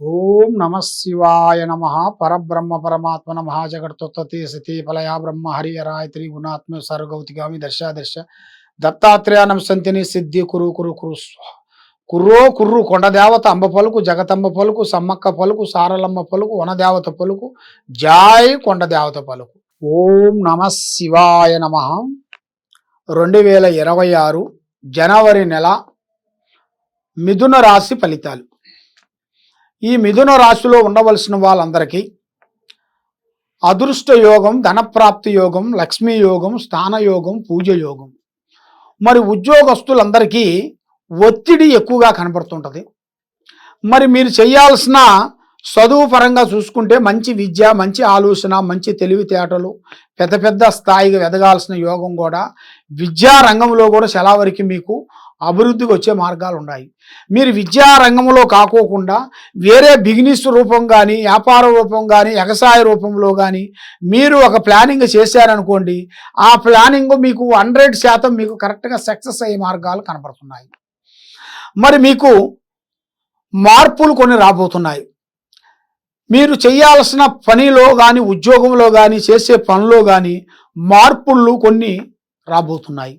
ఓం నమ శివాయ నమ పరబ్రహ్మ పరమాత్మ నమ మహాజగత్తుత్పత్తి సతీ ఫలయా బ్రహ్మ హరి హరాయత్రి గుణాత్మ సర్వగౌతిగామి దర్శ దర్శ దత్తాత్రేయ నమసంతిని సిద్ధి కురు కురు కురు కుర్రో కుర్రు కొండదేవత అంబ పలుకు జగతంబ పలుకు సమ్మక్క పలుకు సారలమ్మ పలుకు వనదేవత పలుకు జాయ్ కొండదేవత పలుకు. ఓం నమ శివాయ నమ. రెండు వేల ఇరవై ఆరు జనవరి నెల మిథున రాశి ఫలితాలు. ఈ మిథున రాశిలో ఉండవలసిన వాళ్ళందరికీ అదృష్ట యోగం ధనప్రాప్తి యోగం లక్ష్మీ యోగం స్థాన యోగం పూజ యోగం. మరి ఉద్యోగస్తులందరికీ ఒత్తిడి ఎక్కువగా కనబడుతుంటుంది. మరి మీరు చేయాల్సిన చదువు పరంగా చూసుకుంటే మంచి విద్య మంచి ఆలోచన మంచి తెలివితేటలు పెద్ద పెద్ద స్థాయికి ఎదగాల్సిన యోగం కూడా విద్యా రంగంలో కూడా చాలా వరకు మీకు అభివృద్ధికి వచ్చే మార్గాలు ఉన్నాయి మీరు విద్యా రంగంలో కాకోకుండా వేరే బిజినెస్ రూపం కానీ వ్యాపార రూపం కానీ వ్యవసాయ రూపంలో కానీ మీరు ఒక ప్లానింగ్ చేశారనుకోండి ఆ ప్లానింగ్ మీకు హండ్రెడ్ శాతం మీకు కరెక్ట్గా సక్సెస్ అయ్యే మార్గాలు కనపడుతున్నాయి మరి మీకు మార్పులు కొన్ని రాబోతున్నాయి. మీరు చేయాల్సిన పనిలో కానీ ఉద్యోగంలో కానీ చేసే పనిలో కానీ మార్పులు కొన్ని రాబోతున్నాయి.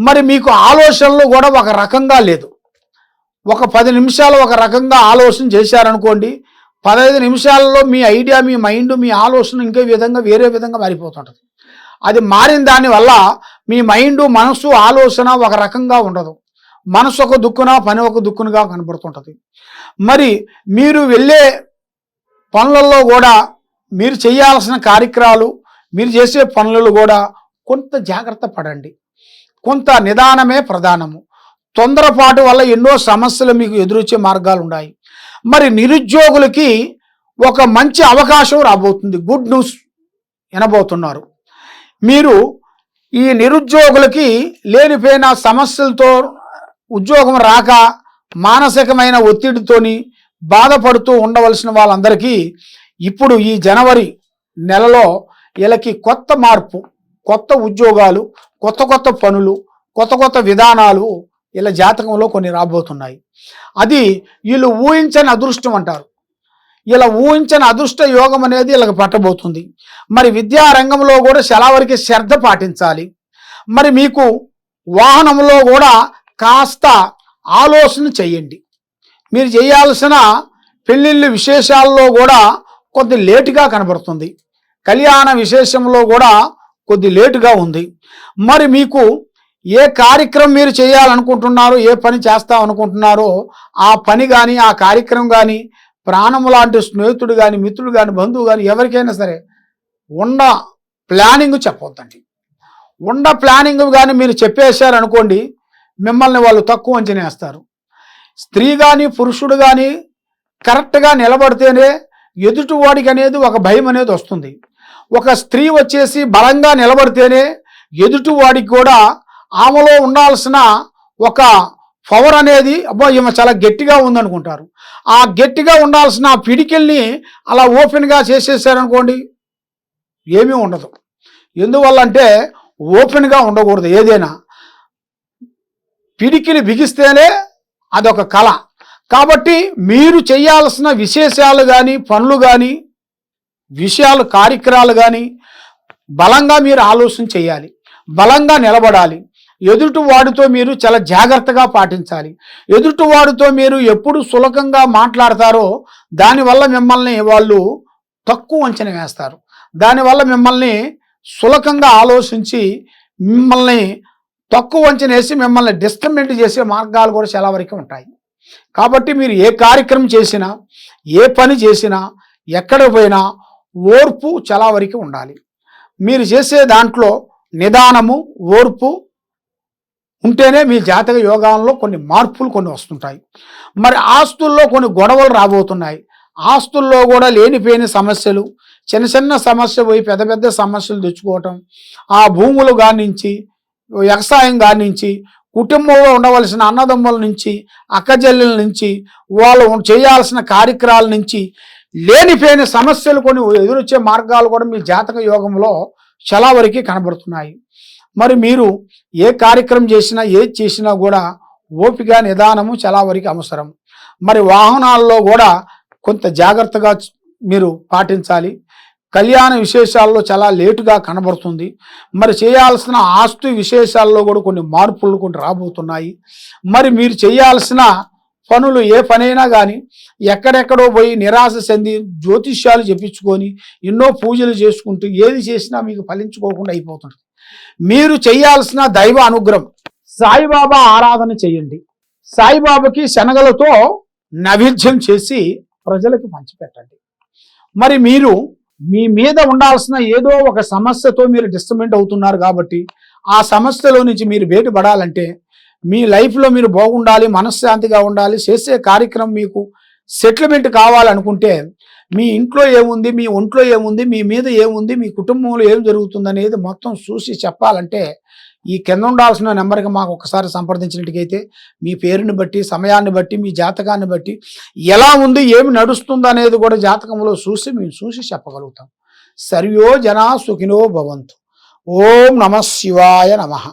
మరి మీకు ఆలోచనలు కూడా ఒక రకంగా లేదు. ఒక పది నిమిషాలు ఒక రకంగా ఆలోచన చేశారనుకోండి పదహైదు నిమిషాలలో మీ ఐడియా మీ మైండ్ మీ ఆలోచన ఇంకే విధంగా వేరే విధంగా మారిపోతుంటుంది. అది మారిన దానివల్ల మీ మైండ్ మనసు ఆలోచన ఒక రకంగా ఉండదు. మనసు ఒక దుక్కున పని ఒక దుక్కునుగా కనబడుతుంటుంది. మరి మీరు వెళ్ళే పనులలో కూడా మీరు చేయాల్సిన కార్యక్రమాలు మీరు చేసే పనులలో కూడా కొంత జాగ్రత్త పడండి. కొంత నిదానమే ప్రధానము. తొందరపాటు వల్ల ఎన్నో సమస్యలు మీకు ఎదురొచ్చే మార్గాలు ఉన్నాయి మరి నిరుద్యోగులకి ఒక మంచి అవకాశం రాబోతుంది. గుడ్ న్యూస్ వినబోతున్నారు. మీరు ఈ నిరుద్యోగులకి లేనిపోయిన సమస్యలతో ఉద్యోగం రాక మానసికమైన ఒత్తిడితోని బాధపడుతూ ఉండవలసిన వాళ్ళందరికీ ఇప్పుడు ఈ జనవరి నెలలో వీళ్ళకి కొత్త మార్పు కొత్త ఉద్యోగాలు కొత్త కొత్త పనులు కొత్త కొత్త విధానాలు ఇలా జాతకంలో కొన్ని రాబోతున్నాయి. అది వీళ్ళు ఊహించని అదృష్టం అంటారు. ఇలా ఊహించని అదృష్ట యోగం అనేది వీళ్ళకి పట్టబోతుంది. మరి విద్యా రంగంలో కూడా చాలా వరకు శ్రద్ధ పాటించాలి. మరి మీకు వాహనంలో కూడా కాస్త ఆలోచన చేయండి. మీరు చేయాల్సిన పెళ్ళిళ్ళు విశేషాల్లో కూడా కొద్ది లేటుగా కనబడుతుంది. కళ్యాణ విశేషంలో కూడా కొద్ది లేటుగా ఉంది. మరి మీకు ఏ కార్యక్రమం మీరు చేయాలనుకుంటున్నారో ఏ పని చేస్తాం అనుకుంటున్నారో ఆ పని కానీ ఆ కార్యక్రమం కానీ ప్రాణం లాంటి స్నేహితుడు కానీ మిత్రుడు కానీ బంధువు కానీ ఎవరికైనా సరే ఉన్న ప్లానింగ్ చెప్పొద్దండి. ఉన్న ప్లానింగ్ కానీ మీరు చెప్పేశారనుకోండి మిమ్మల్ని వాళ్ళు తక్కువ అంచనా వేస్తారు. స్త్రీ కానీ పురుషుడు కానీ కరెక్ట్గా నిలబడితేనే ఎదుటివాడికి అనేది ఒక భయం అనేది వస్తుంది. ఒక స్త్రీ వచ్చేసి బలంగా నిలబడితేనే ఎదుటివాడికి కూడా ఆమెలో ఉండాల్సిన ఒక పవర్ అనేది అబ్బో ఈమె చాలా గట్టిగా ఉందనుకుంటారు. ఆ గట్టిగా ఉండాల్సిన పిడికిల్ని అలా ఓపెన్గా చేసేసారనుకోండి ఏమీ ఉండదు. ఎందువల్ల అంటే ఓపెన్గా ఉండకూడదు ఏదైనా. పిడికిలి బిగిస్తేనే అదొక కళ. కాబట్టి మీరు చేయాల్సిన విశేషాలు కానీ పనులు కానీ విషయాలు కార్యక్రమాలు కానీ బలంగా మీరు ఆలోచన చేయాలి. బలంగా నిలబడాలి. ఎదుటి వాడితో మీరు చాలా జాగ్రత్తగా పాటించాలి. ఎదుటి వాడితో మీరు ఎప్పుడు సులకంగా మాట్లాడతారో దానివల్ల మిమ్మల్ని వాళ్ళు తక్కువ అంచనా వేస్తారు. దానివల్ల మిమ్మల్ని సులకంగా ఆలోచించి మిమ్మల్ని తక్కువ అంచనా వేసి మిమ్మల్ని డిస్టర్బెంట్ చేసే మార్గాలు కూడా చాలా వరకు ఉంటాయి. కాబట్టి మీరు ఏ కార్యక్రమం చేసినా ఏ పని చేసినా ఎక్కడ పోయినా ఓర్పు చాలా వరకు ఉండాలి. మీరు చేసే దాంట్లో నిదానము ఓర్పు ఉంటేనే మీ జాతక యోగాల్లో కొన్ని మార్పులు కొన్ని వస్తుంటాయి. మరి ఆస్తుల్లో కొన్ని గొడవలు రాబోతున్నాయి. ఆస్తుల్లో కూడా లేనిపోయిన సమస్యలు చిన్న చిన్న సమస్య పోయి పెద్ద పెద్ద సమస్యలు తెచ్చుకోవటం ఆ భూములు గానించి వ్యవసాయం గానించి కుటుంబంలో ఉండవలసిన అన్నదమ్ముల నుంచి అక్కజల్లెల నుంచి వాళ్ళు చేయాల్సిన కార్యక్రమాల నుంచి లేనిపోయిన సమస్యలు కొన్ని ఎదురొచ్చే మార్గాలు కూడా మీ జాతక యోగంలో చాలా వరకు కనబడుతున్నాయి. మరి మీరు ఏ కార్యక్రమం చేసినా ఏది చేసినా కూడా ఓపిక నిదానము చాలా వరకు అవసరం. మరి వాహనాల్లో కూడా కొంత జాగ్రత్తగా మీరు పాటించాలి. కళ్యాణ విశేషాల్లో చాలా లేటుగా కనబడుతుంది. మరి చేయాల్సిన ఆస్తు విశేషాల్లో కూడా కొన్ని మార్పులు కొన్ని రాబోతున్నాయి. మరి మీరు చేయాల్సిన పనులు ఏ పనైనా కానీ ఎక్కడెక్కడో పోయి నిరాశ చెంది జ్యోతిష్యాలు చెప్పించుకొని ఎన్నో పూజలు చేసుకుంటూ ఏది చేసినా మీకు ఫలించుకోకుండా అయిపోతుంది. మీరు చేయాల్సిన దైవ అనుగ్రహం. సాయిబాబా ఆరాధన చేయండి. సాయిబాబాకి శనగలతో నైవేద్యం చేసి ప్రజలకు పంచిపెట్టండి. మరి మీరు మీ మీద ఉండాల్సిన ఏదో ఒక సమస్యతో మీరు డిస్టర్బెంట్ అవుతున్నారు కాబట్టి ఆ సమస్యలో నుంచి మీరు బయటపడాలంటే మీ లైఫ్లో మీరు బాగుండాలి మనశ్శాంతిగా ఉండాలి చేసే కార్యక్రమం మీకు సెటిల్మెంట్ కావాలనుకుంటే మీ ఇంట్లో ఏముంది మీ ఒంట్లో ఏముంది మీ మీద ఏముంది మీ కుటుంబంలో ఏం జరుగుతుంది అనేది మొత్తం చూసి చెప్పాలంటే ఈ కింద ఉండాల్సిన నెంబర్కి మాకు ఒకసారి సంప్రదించినట్టుకైతే మీ పేరుని బట్టి సమయాన్ని బట్టి మీ జాతకాన్ని బట్టి ఎలా ఉంది ఏమి నడుస్తుంది అనేది కూడా జాతకంలో చూసి మేము చూసి చెప్పగలుగుతాం. సర్వో జనా సుఖినో భవంతు. ఓం నమ శివాయ నమః.